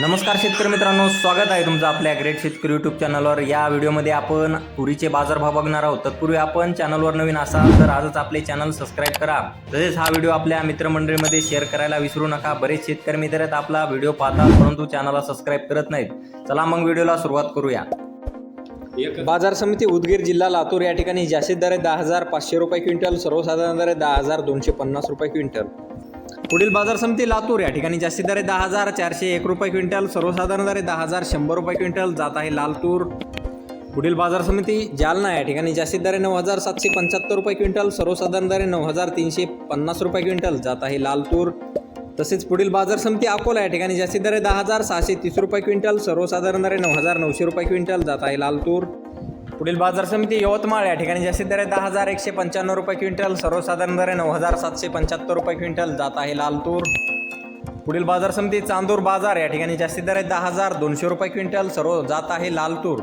नमस्कार शेतकरी मित्रांनो स्वागत आहे तुमचं आपल्या ग्रेट शेतकरी यूट्यूब चॅनलवर या व्हिडिओमध्ये आपण तुरीचे बाजारभाव बघणार आहोत. तत्पूर्वी आपण चॅनलवर नवीन असाल तर आजच आपले चॅनल सबस्क्राईब करा. तसेच हा व्हिडिओ आपल्या मित्रमंडळीमध्ये शेअर करायला विसरू नका. बरेच शेतकरी मित्र आहेत आपला व्हिडिओ पाहतात परंतु चॅनलला सबस्क्राईब करत नाहीत. चला मग व्हिडिओला सुरुवात करूया. बाजार समिती उदगीर जिल्हा लातूर या ठिकाणी जास्तीत दर आहे दहा हजार पाचशे रुपये क्विंटल सर्वसाधारण दर आहे दहा हजार दोनशे पन्नास रुपये क्विंटल. पुढील बाजार समिती लातूर या ठिकाणी जास्तीत दरे दहा हजार चारशे एक रुपये क्विंटल सर्वसाधारण दरे दहा हजार शंभर रुपये क्विंटल जात आहे लालतूर. पुढील बाजार समिती जालना या ठिकाणी जास्तीत दरे नऊ हजार सातशे पंच्याहत्तर रुपये क्विंटल सर्वसाधारण दरे नऊ हजार तीनशे पन्नास रुपये क्विंटल जात आहे लालतूर. तसेच पुढील बाजार समिती अकोला या ठिकाणी जास्तीत दरे दहा हजार सहाशे तीस रुपये क्विंटल सर्वसाधारण दरे नऊ हजार नऊशे रुपये क्विंटल जात आहे लालतूर. पुढील बाजार समिती यवतमाळ या ठिकाणी जास्तीत दर आहे दहा हजार एकशे पंच्याण्णव रुपये क्विंटल. सर्वसाधारण दर आहे नऊ हजार सातशे पंच्याहत्तर रुपये क्विंटल. जात आहे लाल तूर. पुढील बाजार समिती चांदूर बाजार या ठिकाणी जास्तीत दर आहे दहा हजार दोनशे रुपये क्विंटल. सर्व जात आहे लाल तूर.